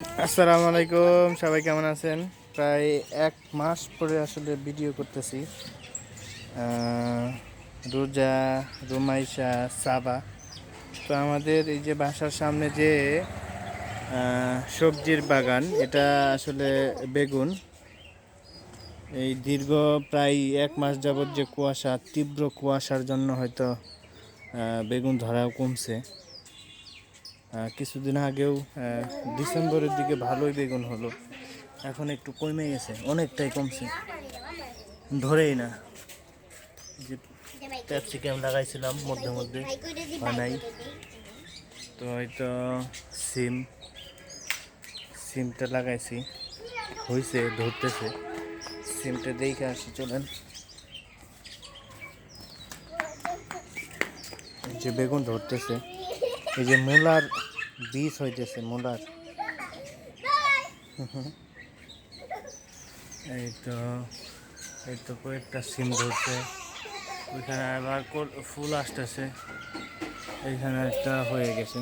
আসসালামু আলাইকুম, সবাই কেমন আছেন? প্রায় এক মাস পরে আসলে ভিডিও করতেছি। রোজা, রুমাইশা, সাবা। তো আমাদের এই যে বাসার সামনে যে সবজির বাগান, এটা আসলে বেগুন। এই দীর্ঘ প্রায় এক মাস যাবত যে কুয়াশা, তীব্র কুয়াশার জন্য হয়তো বেগুন ধরাও কমছে। কিছুদিন আগেও ডিসেম্বরের দিকে ভালোই বেগুন হলো। এখন একটু কমে গেছে, অনেকটাই কমছে। ধরেই না যে ক্যাপসিকাম লাগাইছিলাম মধ্যে মধ্যে হয় নাই তো হয়তো সিম, সিমটা লাগাইছি। হয়েছে ধরতেছে। সিমটা দেখে আসি, চলেন। যে বেগুন ধরতেছে। এই যে মূলার বীজ হইতেছে, মূলার। এই তো এই তো কয়েকটা সিম ধরছে। ওইখানে আবার ফুল আসতেছে। এইখানে একটা হয়ে গেছে।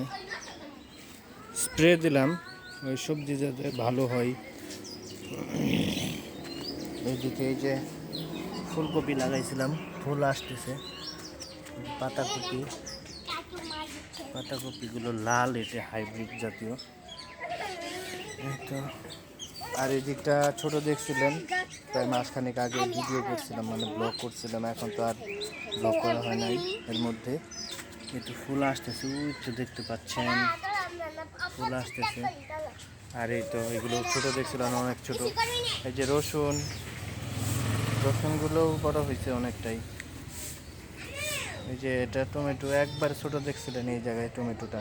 স্প্রে দিলাম। ওই সবজি যাতে ভালো হয়। এইদিকে এই যে ফুলকপি লাগাইছিলাম। ফুল আসতেছে। পাতাকপি। পাতাকপিগুলো লাল এটা হাইব্রিড জাতীয়। আর এই দিকটা ছোট দেখছিলেন, প্রায় মাসখানেক আগে ভিডিও করছিলাম মানে ব্লগ করছিলাম, এখন তো আর ব্লগ করা হয় নাই এর মধ্যে। একটু ফুল আসতেছে তো দেখতে পাচ্ছেন, ফুল আসতেছে। আর এই তো, এগুলো ছোট দেখছিলাম, অনেক ছোট। এই যে রসুন, রসুনগুলোও বড় হয়েছে অনেকটাই। এই যে এটা টমেটো, একবার ছোট দেখছিলেন এই জায়গায় টমেটোটা?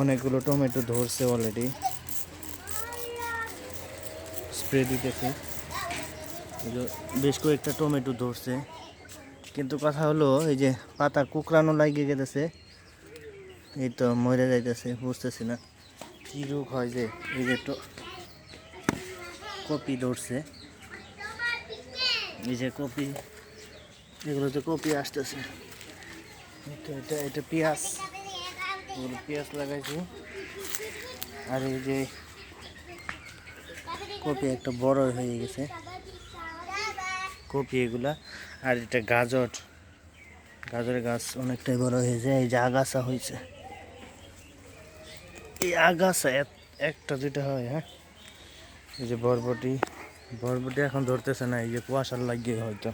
অনেকগুলো টমেটো ধরছে অলরেডি স্প্রে দিতেছে। বেশ কয়েকটা টমেটো ধরছে। কিন্তু কথা হলো, এই যে পাতা কুকরানো লাগিয়ে গেছে। এই তো মরে যাইতেছে, বুঝতেছি না কী রোগ হয় যে। এই যে তো কপি ধরছে। এই যে কপি এগুলোতে কপি আসতেছে। এটা এটা এটা পেঁয়াজ। পেঁয়াজ লাগাইছি। আর এই যে কপি একটা বড় হয়ে গেছে। কপি এগুলা। আর এটা গাজর। গাজরের গাছ অনেকটাই বড় হয়েছে এই যে আগাছা হয়েছে এই আগাছা এক- একটা দুইটা হয় হ্যাঁ? এই যে বরবটি। বরবটি এখন ধরতেছে না, এই যে কুয়াশার লাগিয়ে হয়তো।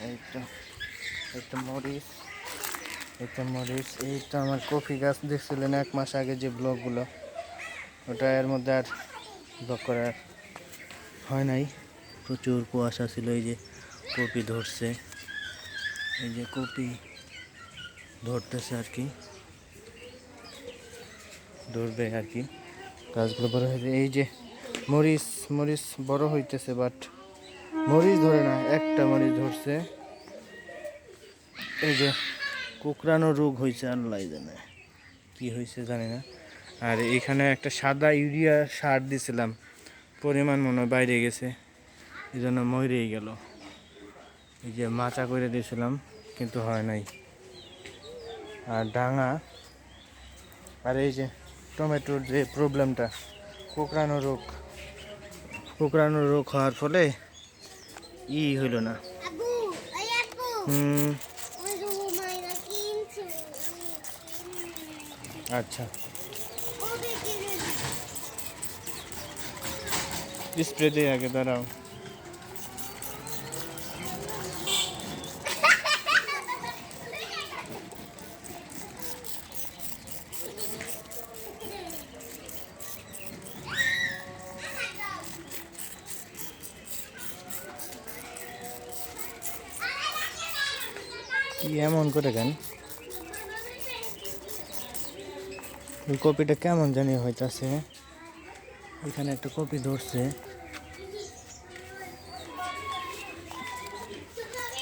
এই তো একটা মরিচ। একটা মরিচ এই তো আমার কফি গাছ দেখছিলেন এক মাস আগে যে ব্লগগুলো। ওটা এর মধ্যে আর ব্লগ করার হয় নাই। প্রচুর কুয়াশা ছিল, এই যে কপি ধরছে। এই যে কপি ধরতেছে আর কি। ধরবে আর কি। গাছগুলো বড় হয়েছে এই যে মরিচ মরিচ বড় হইতেছে বাট মরিচ ধরে না, একটা মরিচ ধরছে। এই যে কুকরানো রোগ হয়েছে আল্লাহ জানে। কি হয়েছে জানি না। আর এখানে একটা সাদা ইউরিয়া সার দিছিলাম পরিমাণ মনে হয় বাইরে গেছে এই জন্য মরেই গেল। এই যে মাচা করে দিয়েছিলাম কিন্তু হয় নাই। আর ডাঙা আর এই যে টমেটোর যে প্রবলেমটা কুকরানো রোগ কুকরানো রোগ হওয়ার ফলে ই হইল না. হুম ওই রুমাই না কিনছে আচ্ছা স্প্রে দিয়ে আগে দাঁড়াও। কি এমন করে কেন কপিটা কেমন জানি হইতাছে। এখানে একটা কপি ধরছে।